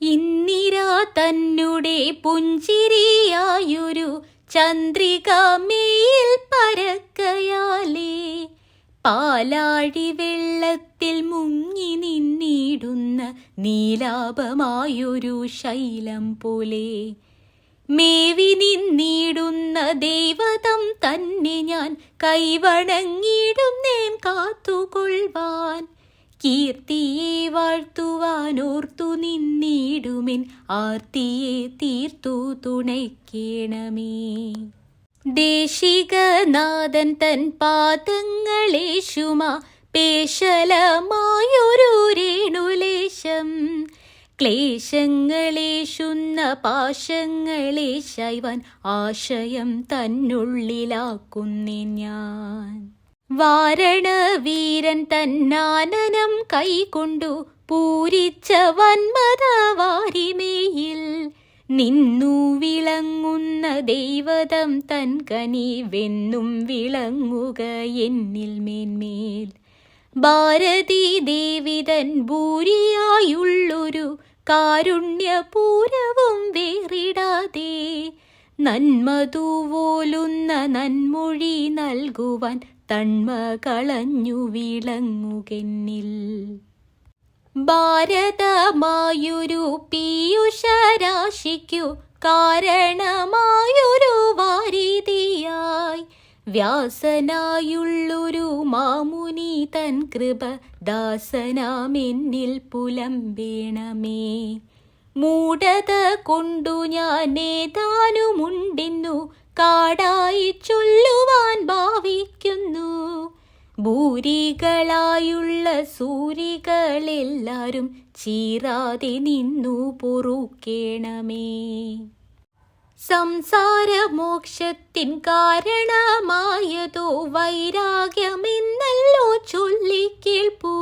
ഇന്ദിര തന്നുടെ പുഞ്ചിരിയായൊരു ചന്ദ്രികമേൽ പരക്കയാലേ. പാലാഴി വെള്ളത്തിൽ മുങ്ങി നിന്നിടുന്ന നീലാപമായൊരു ശൈലം പോലെ. മേവി നിന്നിടുന്ന ദൈവതം തന്നെ ഞാൻ കൈവണങ്ങിയിടുന്നേൻ കാത്തുകൊള്ളുവാൻ. കീർത്തിയെ വാഴ്ത്തുവാൻ ഓർത്തു നിന്നിടുമെൻ. ആർത്തിയെ തീർത്തു തുണയ്ക്കേണമേ. ദേശികനാഥൻ തൻ പാദങ്ങളേശുമ. പേശലമായൊരു രേണുലേശം. ക്ലേശങ്ങളേശുന്ന പാശങ്ങളേശൈവൻ ആശയം തന്നുള്ളിലാക്കുന്നേ ഞാൻ. വാരണവീരൻ തന്നാനനം കൈകൊണ്ടു പൂരിച്ച വന്മതവാരിമേയിൽ. നിന്നു വിളങ്ങുന്ന ദൈവതം തൻ കനി വെന്നും വിളങ്ങുക എന്നിൽ മേന്മേൽ. ഭാരതി ദേവിതൻ ഭൂരിയായുള്ളൊരു കാരുണ്യപൂരവും വേറിടാതെ നന്മതുപോലുന്ന നന്മൊഴി നൽകുവാൻ തന്മ കളഞ്ഞു വിളങ്ങുകെന്നിൽ. ഭാരതമായൊരു പീയുഷരാശിക്കു കാരണമായൊരു വാരിതിയായി. വ്യാസനായുള്ളൊരു മാമുനി തൻ കൃപ ദാസനാമെന്നിൽ പുലമ്പേണമേ. മൂടത കൊണ്ടു ഞാൻ ഏതാനുമുണ്ടെന്നു കാടായി ചൊല്ലുവാൻ ഭൂരികളായുള്ള സൂരികളെല്ലാരും ചീറാതെ നിന്നു പൊറുക്കേണമേ. സംസാരമോക്ഷത്തിൻ കാരണമായതോ വൈരാഗ്യമെന്നല്ലോ ചൊല്ലിക്കേൾപ്പൂ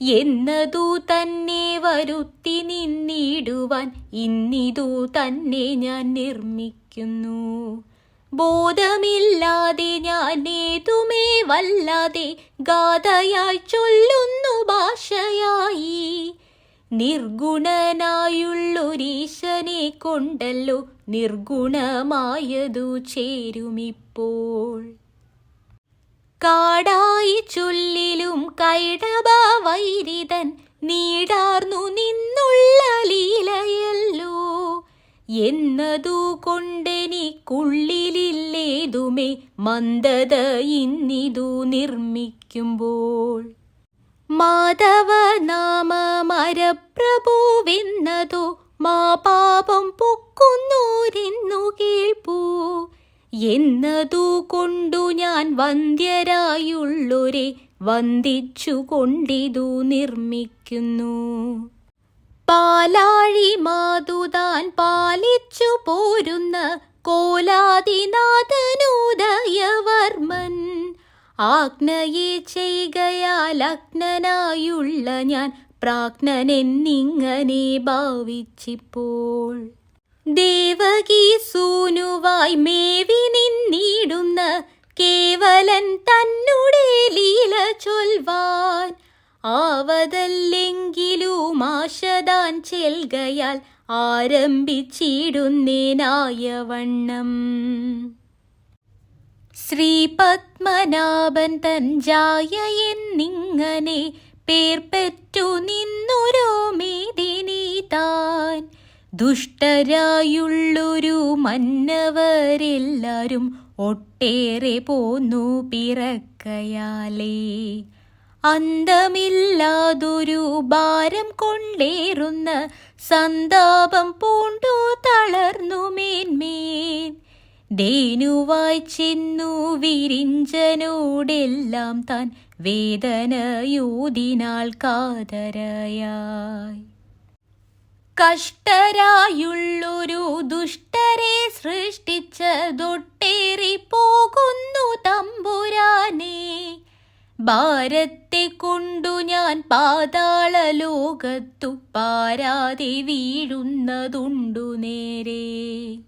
എന്നതു തന്നെ വരുത്തി നിന്നിടുവാൻ ഇന്നിതു തന്നെ ഞാൻ നിർമ്മിക്കുന്നു. ബോധമില്ലാതെ ഞാൻ ഏതുമേ വല്ലാതെ ഗാഥയായി ചൊല്ലുന്നു ഭാഷയായി. നിർഗുണനായുള്ളൊരീശനെ കൊണ്ടല്ലോ നിർഗുണമായതു ചേരുമിപ്പോൾ. കാടായി ചൊല്ലിലും കൈടവ വൈരിതൻ നീടാർന്നു നിന്നുള്ള ലീലയല്ലോ. എന്നതു കൊണ്ടെനിക്കുള്ളിലില്ലേതുമേ മന്ദത ഇന്നിതു നിർമ്മിക്കുമ്പോൾ. മാധവ നാമമരപ്രഭുവെന്നതോ മാ പാപം പൊക്കുന്നോരെന്നു കേൾപ്പൂ. എന്നതു കൊണ്ടു ഞാൻ വന്ധ്യരായുള്ളൊരെ വന്ദിച്ചു കൊണ്ടിതു നിർമ്മിക്കുന്നു. പാലാഴി മാതുതാൻ പാലിച്ചു പോരുന്ന കോലാദിനാഥനൂദയവർമ്മൻ ആജ്ഞയെ ചെയ്യുകയാൽ അഗ്നനായുള്ള ഞാൻ പ്രാജ്ഞനെന്നിങ്ങനെ ഭാവിച്ചിപ്പോൾ. ദേവകി സൂനുവായി മേവി നിന്നിടുന്ന കേവലൻ തന്നുടെ ലീല ചൊൽവാൻ. ആവതല്ലെങ്കിലും ആശതാൻ ചെൽകയാൽ ആരംഭിച്ചിടുന്നേനായ വണ്ണം ശ്രീ പത്മനാഭൻ തഞ്ചായ എന്നിങ്ങനെ പേർ പെറ്റു നിന്നൊരോ മേദിനി താൻ. ദുഷ്ടരായുള്ളൊരു മന്നവരെല്ലാരും ഒട്ടേറെ പോന്നു പിറക്കയാലേ. അന്തമില്ലാതൊരു ഭാരം കൊണ്ടേറുന്ന സന്താപം പൂണ്ടു തളർന്നു മേന്മേൻ ദേനുവായി ചെന്നു വിരിഞ്ചനോടെല്ലാം താൻ വേദനയൂതിനാൾ കാതരയായി. കഷ്ടരായുള്ളൊരു ദുഷ്ടരെ സൃഷ്ടിച്ചതൊട്ടേറി പോകുന്നു തമ്പുരാനെ. ഭാരത്തെ കൊണ്ടു ഞാൻ പാതാള ലോകത്തു പാരാതെ വീഴുന്നതുണ്ടു നേരെ.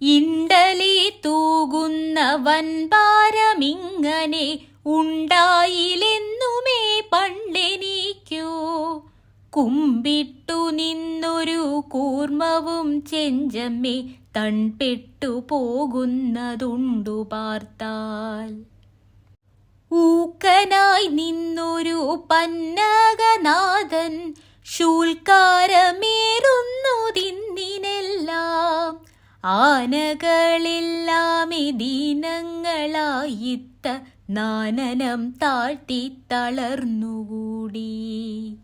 ഇണ്ടലി തൂകുന്ന വൻപാരമിങ്ങനെ ഉണ്ടായില്ലെന്നുമേ പണ്ടെനിക്കോ കുമ്പിട്ടു നിന്നൊരു കൂർമ്മവും ചെഞ്ചമ്മേ തൺപെട്ടു പോകുന്നതുണ്ടു പാർത്താൽ. ഊക്കനായി നിന്നൊരു പന്നകനാഥൻ ശൂൽക്കാരമേറുന്നു തിന്നിനെല്ലാം. ആനകളെല്ലാം ദീനങ്ങളായിത്ത നാനനം താഴ്ത്തി തളർന്നുകൂടി.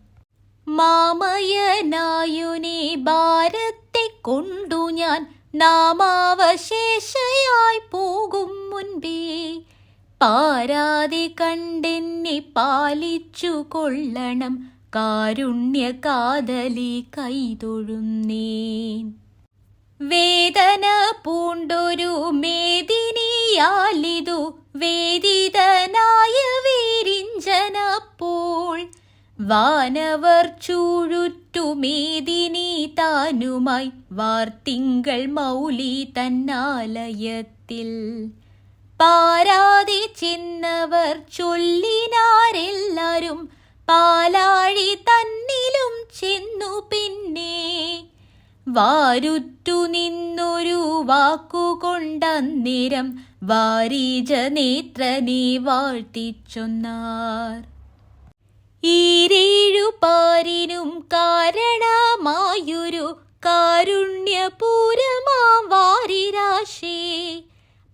മാമയനായുനെ ഭാരത്തെ കൊണ്ടു ഞാൻ നാമാവശേഷയായി പോകും മുൻപേ. പാരാതെ കണ്ടെന്നെ പാലിച്ചു കൊള്ളണം കാരുണ്യ കാതലി കൈതൊഴുന്നേൻ. വേദന പൂണ്ടൊരു മേദിനിയാലിതു വേദിതനായ വാനവർ ചൂഴുറ്റു മേദിനി താനുമായി. വാർത്തിങ്കൾ മൗലി തന്നാലയത്തിൽ. പാരാതി ചെന്നവർ ചൊല്ലിനാരെല്ലാരും പാലാഴി തന്നിലും ചെന്നു പിന്നെ. വാരുറ്റു നിന്നൊരു വാക്കുകൊണ്ടന്നേരം വാരീജ നേത്രനെ വാഴ്ത്തിച്ചൊന്നാർ. ഈരേഴു പാരിനും കാരണമായൊരു കാരുണ്യപൂരമാം വാരിരാശേ.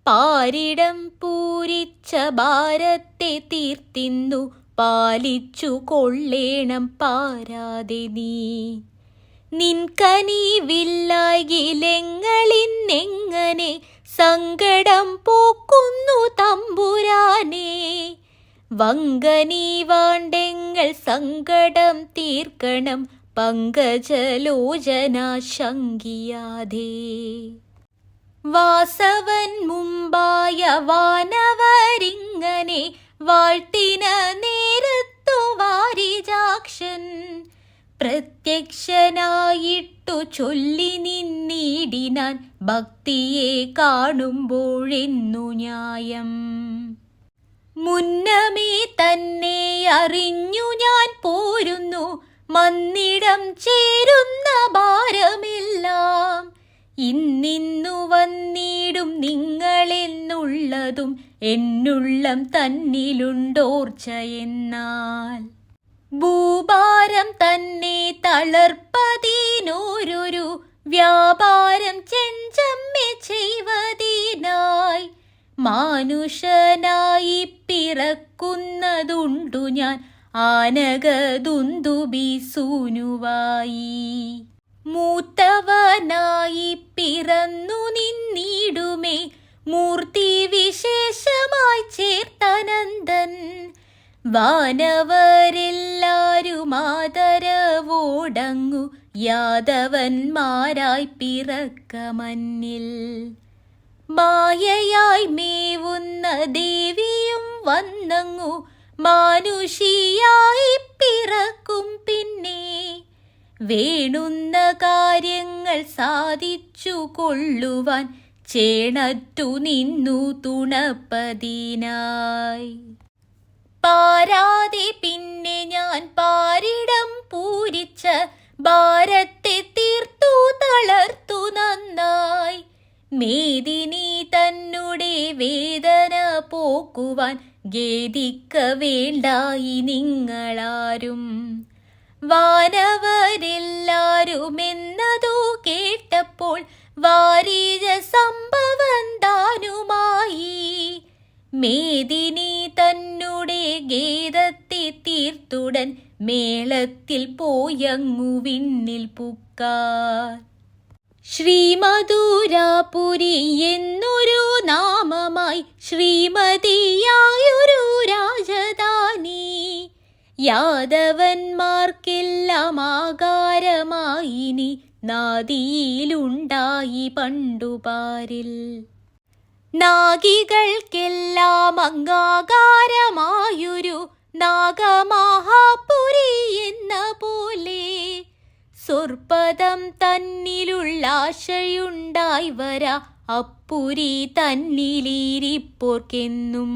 പാരിടം പൂരിച്ച ഭാരത്തെ തീർത്തിന്നു പാലിച്ചു കൊള്ളേണം പാരാതെ നീ. നിൻകനിവില്ലായിലെങ്ങളിന്നെങ്ങനെ സങ്കടം പോക്കുന്നു തമ്പുരാനേ. വങ്കനീ സങ്കടം തീർക്കണം പങ്കജലോചന ശങ്കിയാതെ വാസവൻ മുമ്പായ വാനവരിങ്ങനെ വാഴ്ത്തിന നേരത്തു വാരിജാക്ഷൻ പ്രത്യക്ഷനായിട്ടു ചൊല്ലി നിന്നിടിനാൻ ഭക്തിയെ കാണുമ്പോഴെന്നു ന്യായം. മുന്നമേ തന്നെ അറിഞ്ഞു ഞാൻ പോരുന്നു. മന്നിടം ചേരുന്ന ഭാരമെല്ലാം ഇന്നിന്നു വന്നിടും നിങ്ങളെന്നുള്ളതും എന്നുള്ളം തന്നിലുണ്ടോർച്ചയെന്നാൽ. ഭൂഭാരം തന്നെ തളർപ്പതിനോരൊരു വ്യാപാരം ചെഞ്ചമ്മെ ചെയ്വതിനായി. മാനുഷനായി പിറക്കുന്നതുണ്ടു ഞാൻ. ആനകതുന്തുബി സൂനുവായി മൂത്തവനായി പിറന്നു നിന്നിടുമേ. മൂർത്തി വിശേഷമായി ചേർത്തനന്ദൻ വാനവരെല്ലാരും ആദരവോടങ്ങു. യാദവന്മാരായി പിറക്കമന്നിൽ മായയായി മേവുന്ന ദേവിയും വന്നങ്ങു. മാനുഷിയായി പിറക്കും പിന്നെ. വേണുന്ന കാര്യങ്ങൾ സാധിച്ചു കൊള്ളുവാൻ ചേണറ്റു നിന്നു തുണപ്പതിനായി. പാരാതെ പിന്നെ ഞാൻ പാരിടം പൂരിച്ച ഭാരത്തെ തീർത്തു തളർത്തു നന്നായി. മേദിനി തന്നുടേ വേദന പോക്കുവാൻ ഗേദിക്ക വേണ്ടായി നിങ്ങളാരും. വാനവരെല്ലാരും എന്നതു കേട്ടപ്പോൾ വാരീജ സംഭവം താനുമായി. മേദിനി തന്നെ ഗേദത്തെ തീർത്തുടൻ മേളത്തിൽ പോയങ്ങു വിണ്ണിൽ പുക്കാർ. ശ്രീമധുരാപുരി എന്നൊരു നാമമായി ശ്രീമതിയായൊരു യാദവന്മാർക്കെല്ലാം ആകാരമായിനി നാദിയിലുണ്ടായി പണ്ടുപാരിൽ. നാഗികൾക്കെല്ലാം അംഗാകാരമായൊരു നാഗമഹാപുരി എന്ന പോലെ സ്വർപ്പദം തന്നിലുള്ള ആശയുണ്ടായി വരാ അപ്പുരി തന്നിലിരിപ്പോർക്കെന്നും.